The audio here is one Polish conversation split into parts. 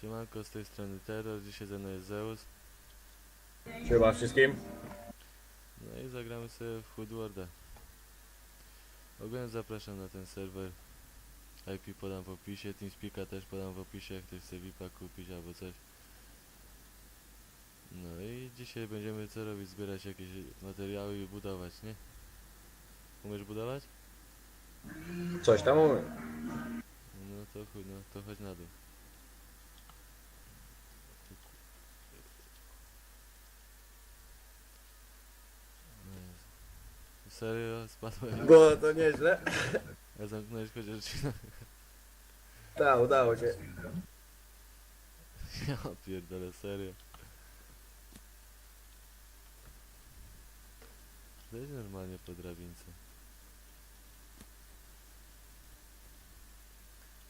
Siemanko, z tej strony Terror, dzisiaj ze mną jest Zeus. Chyba wszystkim. No i zagramy sobie w Hoodwarda. Ogólnie zapraszam na ten serwer. IP podam w opisie, TeamSpeaka też podam w opisie, jak ktoś chce VIPa kupić albo coś. No i dzisiaj będziemy co robić? Zbierać jakieś materiały i budować, nie? Umiesz budować? Coś tam umiem. No to chuj, no to chodź na dół. No Jezu. Serio? Spadłem? Było to nieźle. A zamknąłeś chociaż drzwi na... Tak, udało się. Ja pierdolę, serio. Weź normalnie po drabince.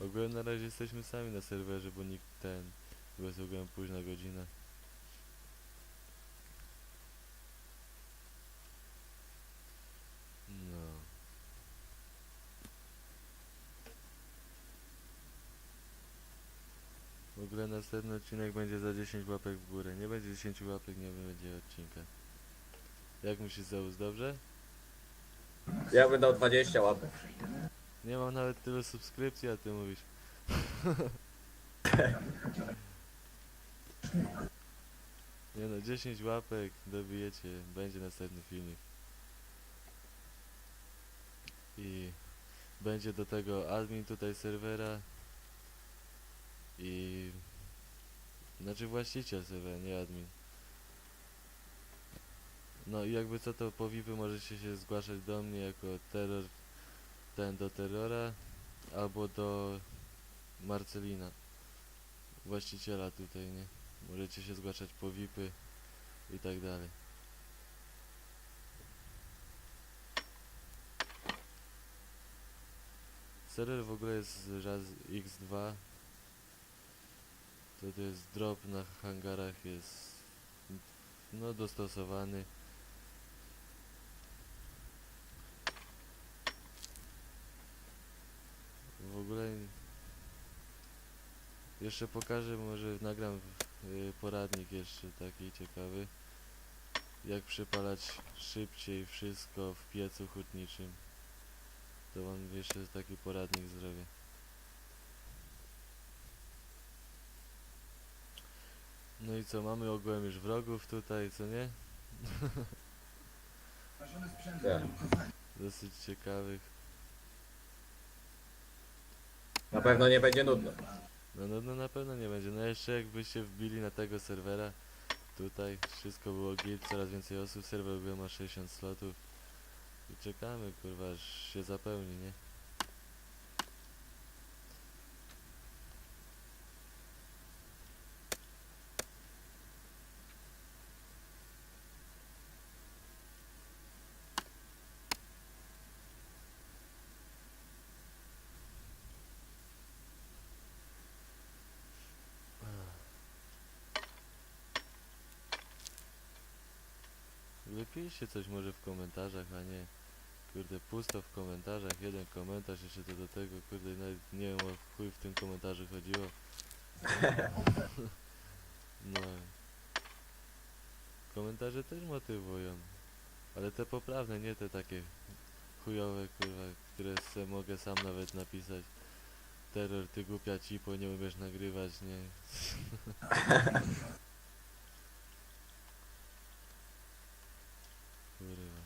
Ogólnie na razie jesteśmy sami na serwerze, bo nikt ten... Bo jest ogólnie późna godzina. Następny odcinek będzie za 10 łapek w górę. Nie będzie 10 łapek, nie będzie odcinka. Jak myślisz, Zeus, dobrze? Ja bym dał 20 łapek. Nie mam nawet tyle subskrypcji, a ty mówisz. Nie no, 10 łapek dobijecie, będzie następny filmik. I będzie do tego admin tutaj serwera i znaczy właściciel serwera, nie admin. No i jakby co to po VIPy możecie się zgłaszać do mnie jako terror ten do terrora albo do Marcelina właściciela tutaj, nie? Możecie się zgłaszać po VIPy i tak dalej. Serwer w ogóle jest raz x2 to to jest drop na hangarach jest no dostosowany. W ogóle jeszcze pokażę, może nagram y, poradnik jeszcze taki ciekawy. Jak przypalać szybciej wszystko w piecu hutniczym. To wam jeszcze taki poradnik zrobię no i co, mamy ogółem już wrogów tutaj, co nie? Tak. Dosyć ciekawych Na pewno nie będzie nudno. No, no, no na pewno nie będzie. No jeszcze jakbyście wbili na tego serwera, tutaj wszystko było git, coraz więcej osób, serwer ogóle ma 60 slotów i czekamy kurwa aż się zapełni, nie? Wypiszcie coś może w komentarzach, a nie kurde pusto w komentarzach, jeden komentarz jeszcze to do tego, kurde nawet nie wiem o chuj w tym komentarzu chodziło. No. Komentarze też motywują, ale te poprawne, nie te takie chujowe kurwa, które se mogę sam nawet napisać. Terror, ty głupia cipo, nie umiesz nagrywać, nie? Kurwa.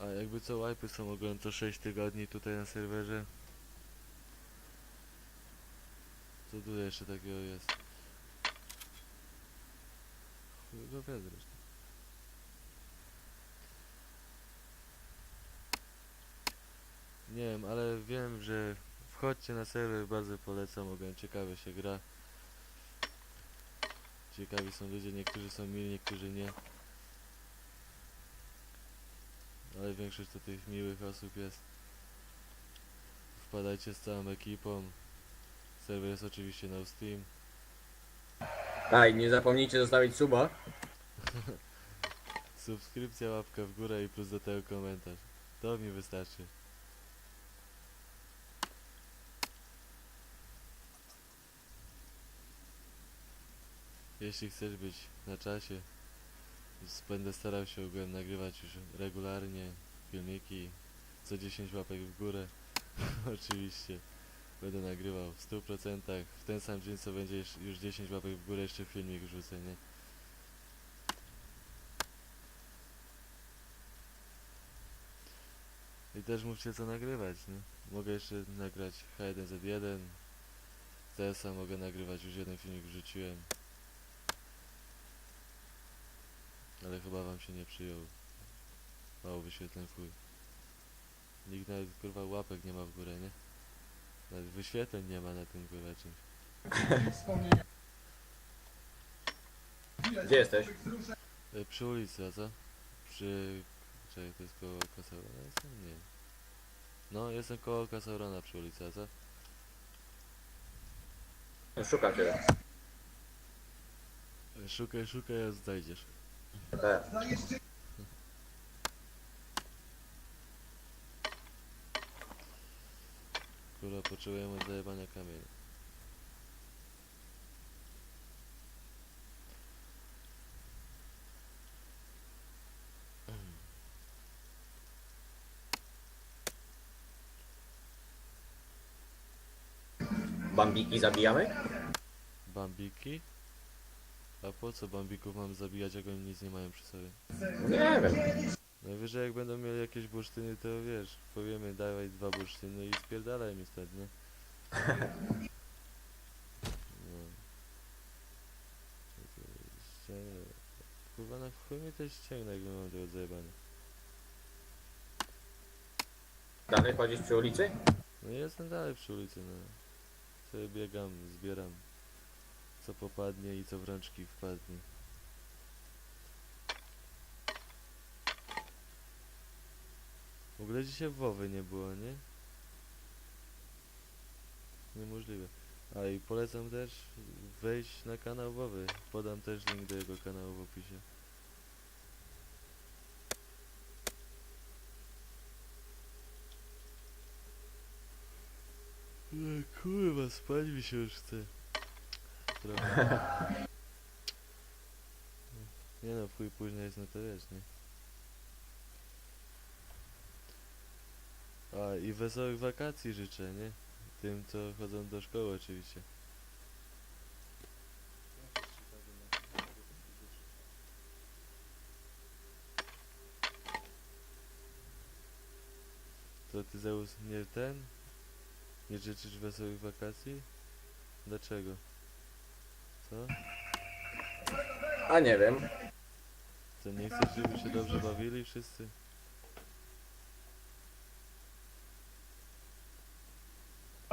A jakby co łajpy są ogólnie to 6 tygodni tutaj na serwerze. Co tu jeszcze takiego jest? Chuj go wie zresztą. Nie wiem, ale wiem, że wchodźcie na serwer, bardzo polecam, ogólnie ciekawe się gra. Ciekawi są ludzie, niektórzy są mili, niektórzy nie. Ale większość to tych miłych osób jest. Wpadajcie z całą ekipą. Serwer jest oczywiście na Steam. A i nie zapomnijcie zostawić suba. Subskrypcja, łapka w górę i plus do tego komentarz. To mi wystarczy. Jeśli chcesz być na czasie, będę starał się ogółem nagrywać już regularnie filmiki, co 10 łapek w górę. Oczywiście będę nagrywał w 100%. W ten sam dzień co będzie już- już 10 łapek w górę jeszcze filmik wrzucę, nie? I też mówcie co nagrywać, nie? Mogę jeszcze nagrać H1Z1 TSA mogę nagrywać, już jeden filmik wrzuciłem Ale chyba wam się nie przyjął Mało wyświetleń chuj Nikt nawet kurwa łapek nie ma w górę, nie? Nawet wyświetleń nie ma na tym kurwa czymś Gdzie jesteś? e, Przy ulicy, a co? Przy... Czekaj, to jest koło Kasaurona? Jestem? Nie No, jestem koło Kasaurona przy ulicy, a co? Szukam. E, Szukaj, szukaj, a znajdziesz Tak. Kurwa, potrzebujemy od zajebania kamienia. Bambiki zabijamy? Bambiki? A po co bambików mam zabijać, jak oni nic nie mają przy sobie? Nie wiem. Najwyżej jak będą mieli jakieś bursztyny, to wiesz, powiemy dawaj dwa bursztyny i spierdalaj mi stąd, nie? No. To jest ścięgno. Kurwa, na chuj mi to ścięgno, jak mam tego zajebane. Dalej chodzisz przy ulicy? No jestem dalej przy ulicy, no. Sobie biegam, zbieram co popadnie i co w rączki wpadnie. W ogóle dzisiaj Wowy nie było, nie? Niemożliwe. A i polecam też wejść na kanał Wowy. Podam też link do jego kanału w opisie. Ej, Kurwa, spać mi się już chce. Trochę. Nie no, chuj późno jest, no to wiesz, nie? A, i wesołych wakacji życzę, nie? Tym, co chodzą do szkoły oczywiście. To ty Zeus nie ten? Nie życzysz wesołych wakacji? Dlaczego? Co? A nie wiem. Co nie chcesz, żeby się dobrze bawili wszyscy?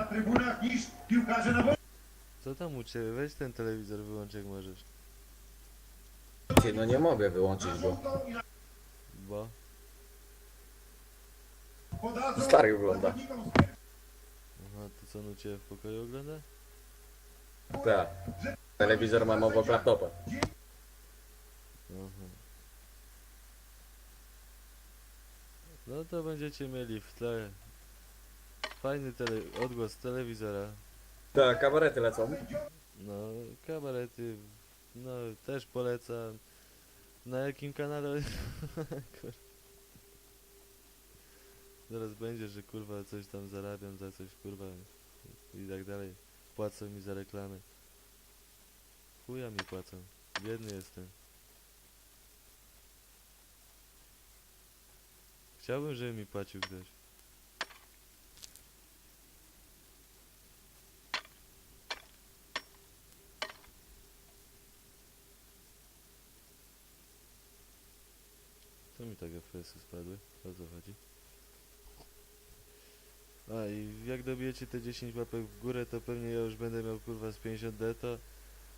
na trybunach niż piłkarze na boisku. Co tam u ciebie? Weź ten telewizor wyłącz jak możesz. Ty, no nie mogę wyłączyć go. Bo? Podadzą Stary wygląda. zawodnikom Aha, to co on u ciebie w pokoju ogląda? Tak. Telewizor mam obok laptopa. Aha. No to będziecie mieli w tle fajny tele odgłos telewizora. Tak, kabarety lecą. No, kabarety, no też polecam. Na jakim kanale? Kur- Zaraz będzie, że kurwa coś tam zarabiam za coś kurwa i tak dalej. Płacą mi za reklamy. Chuja mi płacą. Biedny jestem. Chciałbym, żeby mi płacił ktoś. Co mi tak FPS-y spadły? O co chodzi? A i jak dobijecie te 10 łapek w górę, to pewnie ja już będę miał kurwa z 50 deto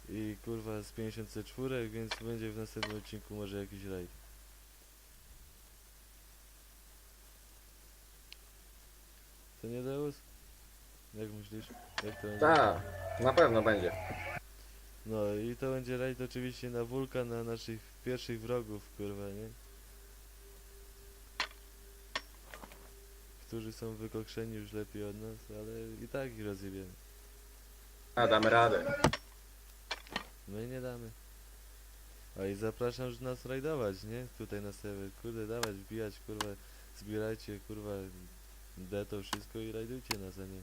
i kurwa z 50 C4, więc będzie w następnym odcinku może jakiś raid. To nie Deus? Jak myślisz? Jak to będzie? Tak, na pewno będzie. No i to będzie rajd oczywiście na wulkan, na naszych pierwszych wrogów, kurwa, nie? Którzy są wykokszeni już lepiej od nas, ale i tak ich rozjebiemy. A, damy radę. My nie damy. A i zapraszam już nas rajdować, nie? Tutaj na serwer. Kurde, dawać, wbijać, kurwa, zbierajcie, kurwa, deto wszystko i rajdujcie nas, a nie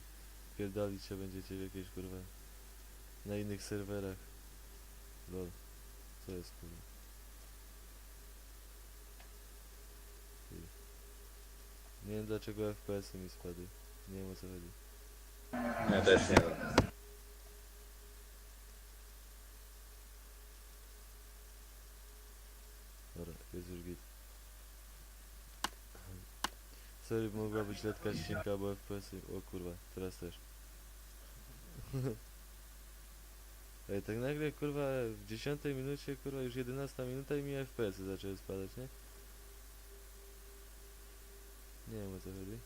pierdolić się będziecie w jakieś, kurwa, na innych serwerach. Lol. Co jest, kurwa? Nie wiem dlaczego FPS-y mi spadły. Nie wiem o co chodzi. Ja też nie wiem. Dobra, jest już git. Sorry, mogła być letka ścinka, bo FPS-y... O kurwa, teraz też. Ej, tak nagle, kurwa, w 10 minucie, kurwa, już 11 minuta i mi FPS-y zaczęły spadać, nie? Nie wiem o co chodzi.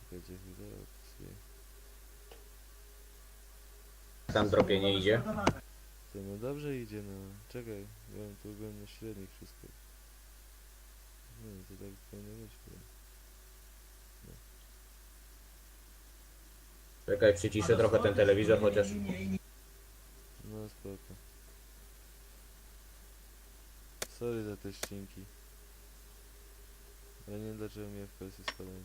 Czekajcie chwilę, opisuję. Tam dropienie idzie. To no dobrze idzie, no. Czekaj, mam tu byłem na średnich wszystko. Nie no, to tak powinno być chyba. Czekaj, przyciszę trochę ten telewizor, chociaż... No spoko. Sorry za te ścinki. Ja nie wiem dlaczego mi FPS-y spadają.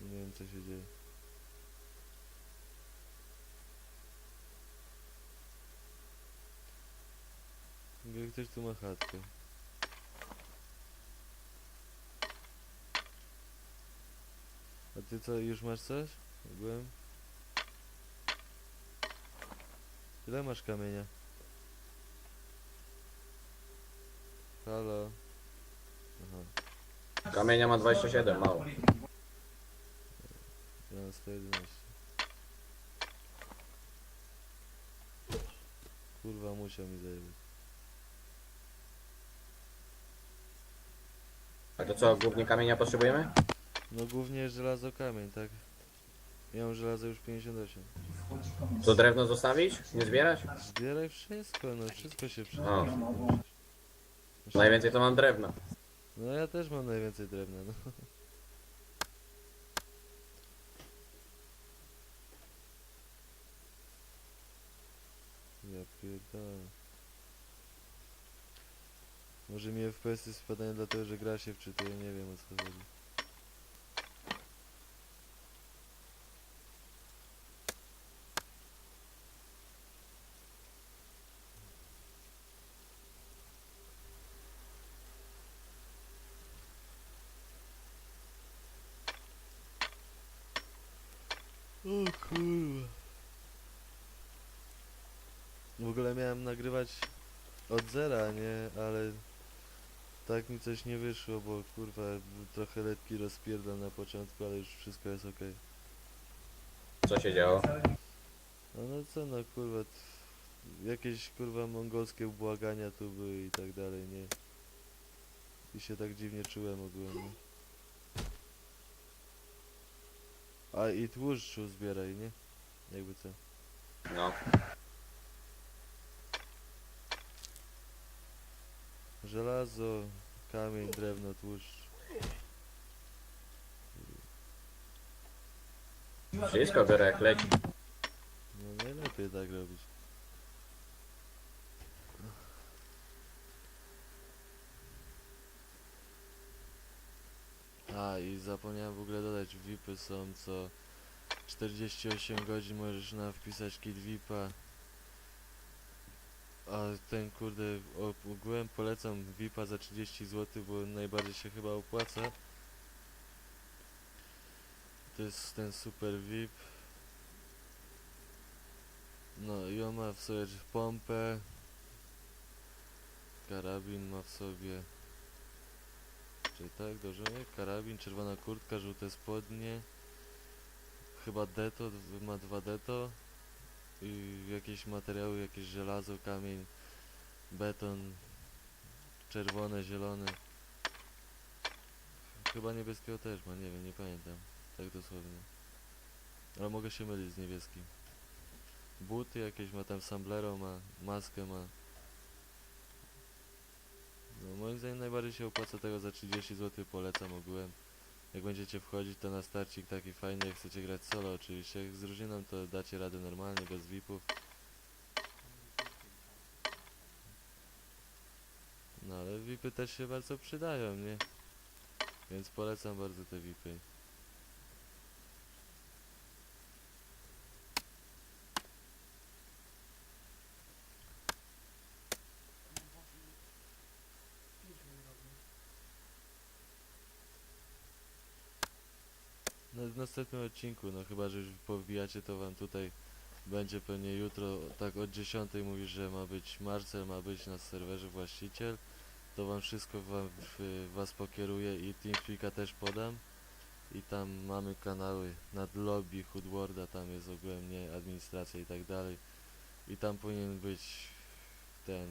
Nie wiem co się dzieje. Jakby ktoś tu ma chatkę. A ty co, już masz coś? Byłem? Ile masz kamienia? Halo? Aha, Kamienia ma 27, mało. ja mam 111. Kurwa, musiał mi zajebać. A to co, głównie kamienia potrzebujemy? No głównie żelazo kamień, tak? Ja mam żelazo już 58. To drewno zostawić? Nie zbierać? Zbieraj wszystko, no wszystko się przyda. O. Najwięcej to mam drewna. No ja też mam najwięcej drewna, no. Ja pierdolę. Może mi FPS-y spadają dlatego, że gra się wczytuje, nie wiem o co chodzi. O kurwa. W ogóle miałem nagrywać od zera, nie? Ale tak mi coś nie wyszło, bo kurwa trochę lekki rozpierdol na początku, ale już wszystko jest okej. Co się działo? No, no co no kurwa, t- jakieś kurwa mongolskie błagania tu były i tak dalej, nie? I się tak dziwnie czułem ogólnie. nie? A i tłuszczu zbieraj, nie? Jakby co. No. Żelazo, kamień, drewno, tłuszcz. Wszystko biorę jak leci. No najlepiej tak robić. A i zapomniałem w ogóle dodać, VIPy są co 48 godzin możesz na wpisać kit VIPa. A ten kurde, ogółem polecam VIPa za 30 zł, bo najbardziej się chyba opłaca. To jest ten super VIP. No i on ma w sobie pompę. Karabin ma w sobie. Czy tak, dobrze mówię? Karabin, czerwona kurtka, żółte spodnie. Chyba deto, ma dwa deto. Jakieś materiały, jakieś żelazo, kamień, beton. Czerwone, zielone. Chyba niebieskiego też ma, nie wiem, nie pamiętam. Tak dosłownie. Ale mogę się mylić z niebieskim. buty jakieś ma, tam samblero ma, maskę ma. No moim zdaniem najbardziej się opłaca tego za 30 zł polecam ogółem. Jak będziecie wchodzić to na starcik taki fajny, jak chcecie grać solo oczywiście. Jak z drużyną to dacie radę normalnie, bez VIPów. No ale VIPy też się bardzo przydają, nie? Więc polecam bardzo te VIPy. No, w następnym odcinku, no chyba, że już powbijacie, to wam tutaj będzie pewnie jutro, tak od 10 mówisz, że ma być Marcel, ma być na serwerze właściciel, to wam wszystko wam, w, was pokieruję i TeamSpeak'a też podam. I tam mamy kanały nad lobby, Hoodwarda, tam jest ogólnie administracja i tak dalej. I tam powinien być ten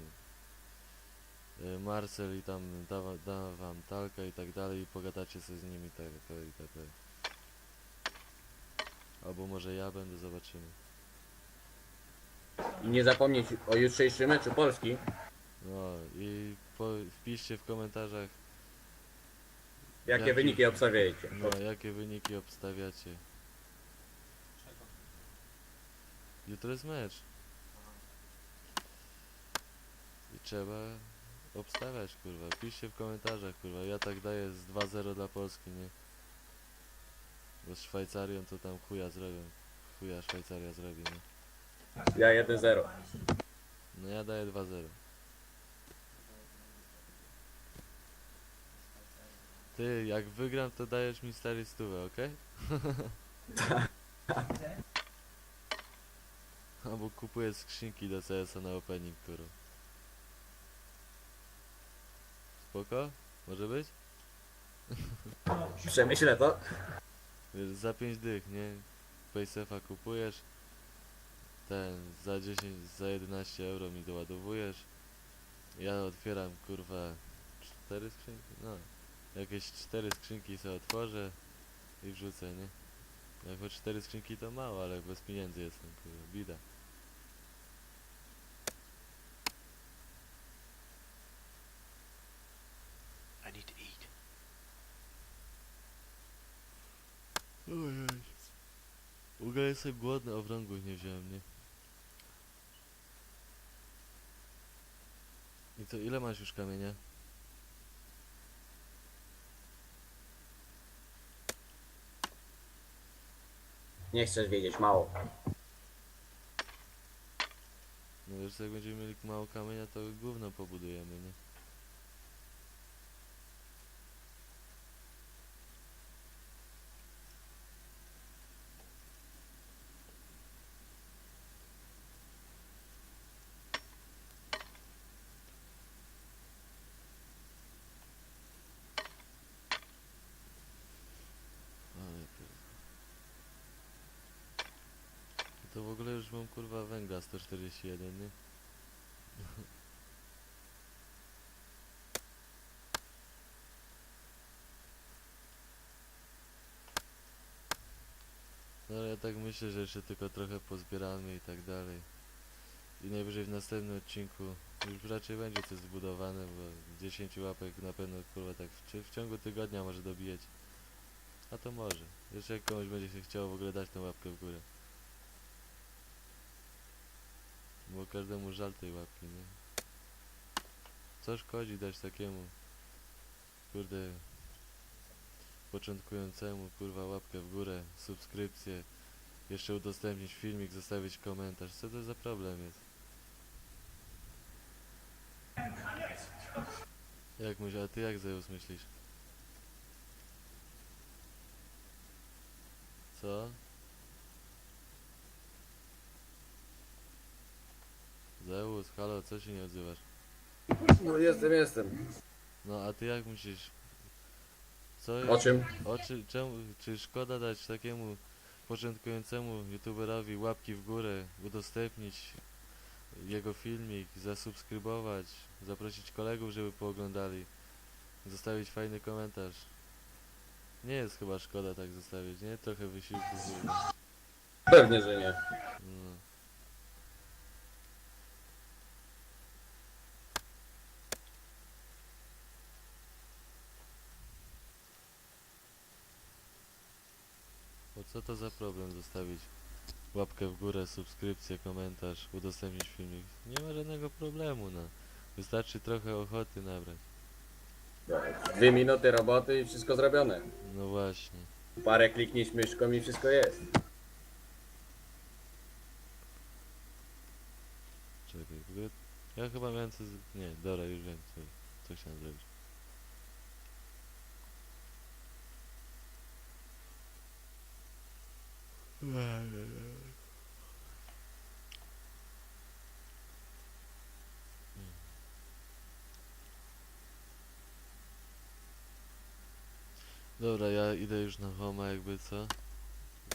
y, Marcel i tam da, da wam talka i tak dalej i pogadacie sobie z nimi tak, tak tak. tak. Albo może ja będę, zobaczymy. I nie zapomnieć o jutrzejszym meczu Polski. No i po, wpiszcie w komentarzach, Jakie Jaki- wyniki obstawiacie? no jakie wyniki obstawiacie. Jutro jest mecz. I trzeba obstawiać, kurwa. Piszcie w komentarzach, kurwa. Ja tak daję z 2-0 dla Polski, nie? Bo z Szwajcarią to tam chuja zrobią. Chuja Szwajcaria zrobi, nie? Ja 1-0. No ja daję 2-0. Ty, jak wygram, to dajesz mi stary stówę, okej? Albo kupuję skrzynki do CS-a na opening, którą. Spoko? Może być? Przemyślę to. Za 5 dych, nie? Paysefa kupujesz, ten za 10, za 11 euro mi doładowujesz. Ja otwieram kurwa 4 skrzynki, no jakieś 4 skrzynki sobie otworzę i wrzucę, nie? Jako 4 skrzynki to mało, ale bez pieniędzy jestem, kurwa, bida. I need to eat. Ojej. W ogóle jestem głodny, obrągłych nie wziąłem, nie? I co, ile masz już kamienia? Nie chcesz wiedzieć, mało. No wiesz, jak będziemy mieli mało kamienia, to gówno pobudujemy, nie? Ale pier- To w ogóle już mam kurwa węgla 141, nie? No ale ja tak myślę, że jeszcze tylko trochę pozbieramy i tak dalej. I najwyżej w następnym odcinku już raczej będzie coś zbudowane, bo 10 łapek na pewno kurwa tak w, czy w ciągu tygodnia może dobijać. A to może. Jeszcze jak komuś będzie się chciało w ogóle dać tę łapkę w górę. Bo każdemu żal tej łapki, nie? Co szkodzi dać takiemu, kurde, początkującemu, kurwa, łapkę w górę, subskrypcję, jeszcze udostępnić filmik, zostawić komentarz. Co to za problem jest? Jak myślisz, a ty jak Zeus myślisz? Co? Zeus, halo, co się nie odzywasz? No jestem, jestem. No a ty jak myślisz? Co O czym? O czy, czemu, czy szkoda dać takiemu początkującemu youtuberowi łapki w górę, udostępnić jego filmik, zasubskrybować, zaprosić kolegów, żeby pooglądali, zostawić fajny komentarz. Nie jest chyba szkoda tak zostawić, nie? Trochę wysiłku. było. Pewnie, że nie. No. Co to za problem zostawić łapkę w górę, subskrypcję, komentarz, udostępnić filmik? Nie ma żadnego problemu, no. Wystarczy trochę ochoty nabrać. Dwie minuty roboty i wszystko zrobione. No właśnie. Parę klikniesz myszką i wszystko jest. Czekaj, w ogóle... Ja chyba miałem co... Z... Nie, dobra, już wiem, co, co chciałem zrobić. Dobra, ja idę już na homa jakby co.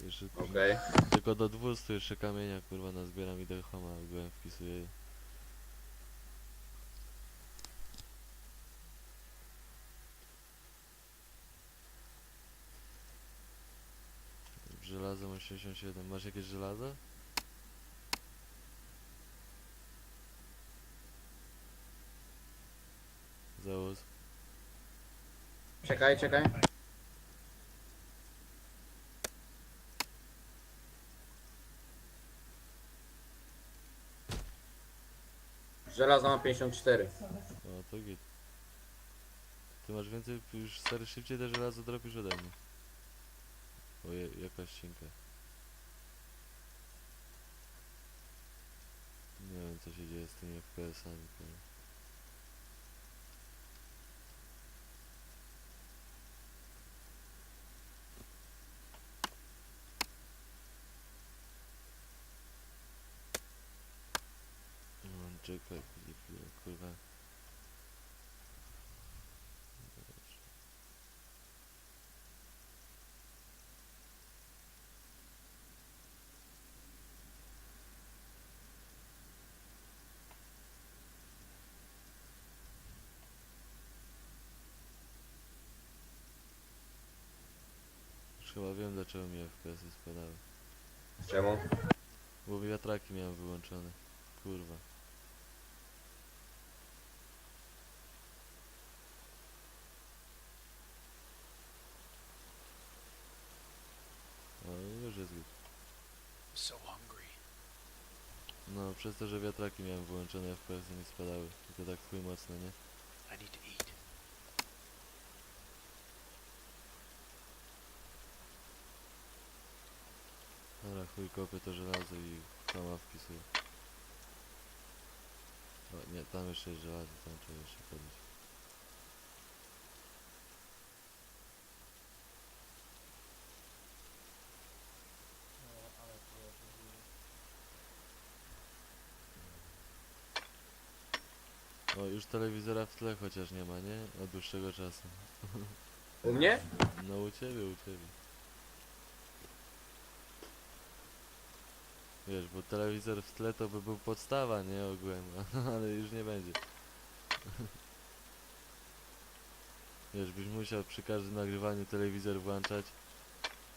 Jeszcze Okej. tylko do 200 jeszcze kamienia kurwa nazbieram i do homa ogółem wpisuję. Żelazo mam 67. Masz jakieś żelazo? Załóż. Czekaj, czekaj. Żelazo mam 54. O, to git. Ty masz więcej, już stary szybciej te żelazo dropisz ode mnie. O, je, jakaś ścinka. Nie wiem co się dzieje z tymi FPS-ami. No, czekaj, chwilę, chwilę, kurwa. Dobrze. Już chyba wiem dlaczego mi FPS-y spadały. Czemu? Bo wiatraki miałem wyłączone. Kurwa. O, już jest git. So hungry. No, przez to, że wiatraki miałem wyłączone, FPS-y mi spadały. Tylko tak chuj mocno, nie? I need to eat. Dobra, chuj kopię to żelazo i sama wpisuję. O, nie, tam jeszcze jest żelazo, tam trzeba jeszcze podnieść. O, już telewizora w tle chociaż nie ma, nie? Od dłuższego czasu. U mnie? No u ciebie, u ciebie. Wiesz, bo telewizor w tle to by był podstawa, nie ogółem, ale już nie będzie. Wiesz, byś musiał przy każdym nagrywaniu telewizor włączać.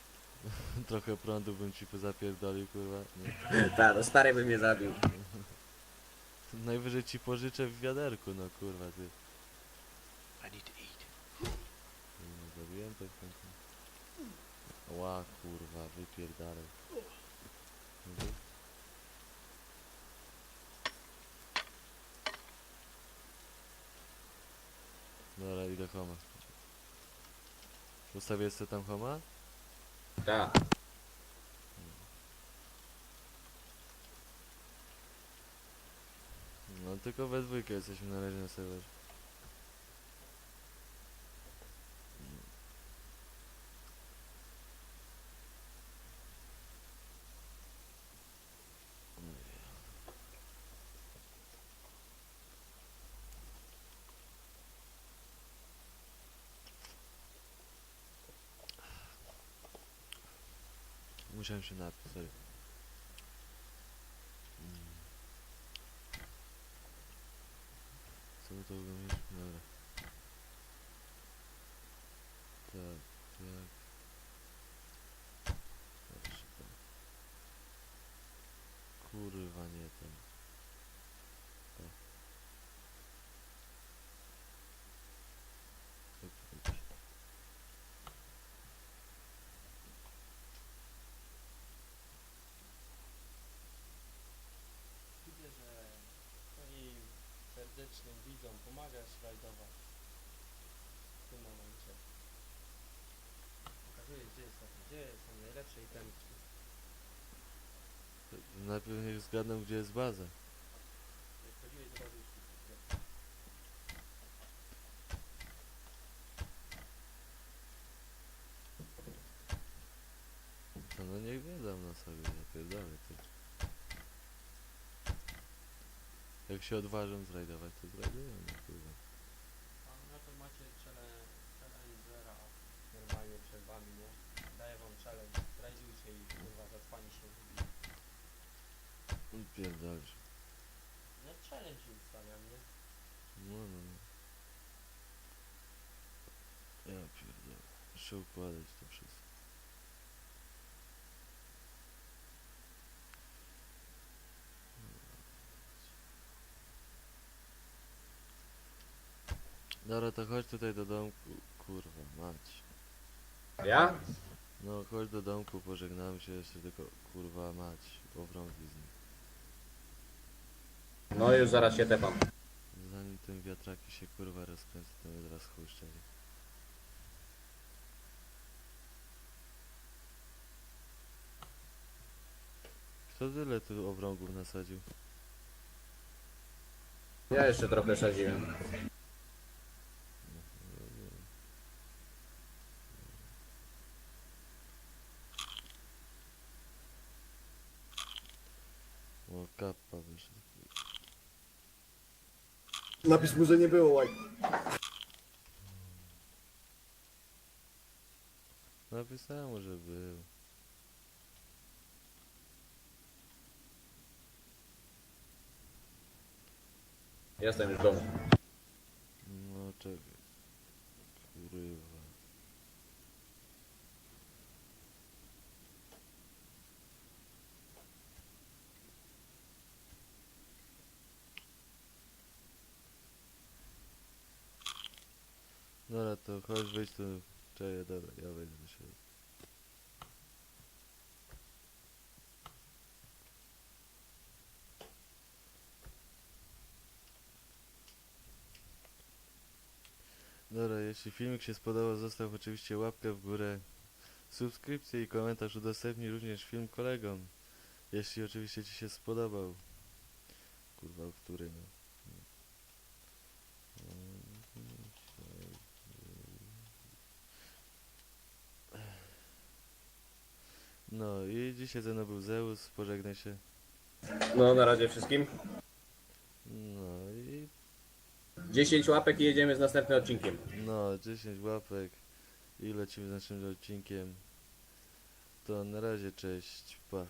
Trochę prądu bym ci pozapierdolił, kurwa. Nie. Tak, no stary by mnie zabił. Najwyżej ci pożyczę w wiaderku, no kurwa, ty. I need to eat. No, zabiłem to w końcu. Ła, kurwa, wypierdalaj. Mhm. Dobra, idę homa. Ustawię sobie tam homa? Tak. No tylko we dwójkę jesteśmy na razie na serwerze. Musiałem się napić, Najpierw niech zgadną gdzie jest baza. To no niech wiedzą na sobie, ja pierdolę ty. Jak się odważą zrajdować, to zrajdują, no kurwa. A no to macie challenge, challengera normalnie przed wami, nie? Daję wam challenge, zdrajzujcie i kurwa zaspani się wybi. Pierdolisz. No challenge im stawiam, nie? No, no, no. Ja pierdolę. Muszę układać to wszystko. Dobra, to chodź tutaj do domku. Kurwa, mać. Ja? No, chodź do domku, pożegnamy się jeszcze tylko, kurwa, mać. Owrągi z nim. No już zaraz się tepam. Zanim tym wiatraki się kurwa rozkręcą, to mnie zaraz chuj szczeli. Kto tyle tu obrągów nasadził? Ja jeszcze trochę sadziłem. Napis mu, że nie było łaj. Napisałem że był. Jestem już w domu. No, czekaj. Kurwa. Dobra, to chodź wyjść tu. Czekaj, dobra, ja wejdę do siebie. Dobra, jeśli filmik się spodobał, zostaw oczywiście łapkę w górę, subskrypcję i komentarz. Udostępnij również film kolegom, jeśli oczywiście Ci się spodobał. Kurwa, który no. No i dzisiaj ze mną był Zeus, pożegnaj się. No na razie wszystkim. No i 10 łapek i jedziemy z następnym odcinkiem. no, 10 łapek i lecimy z naszym odcinkiem. To na razie, cześć, pa.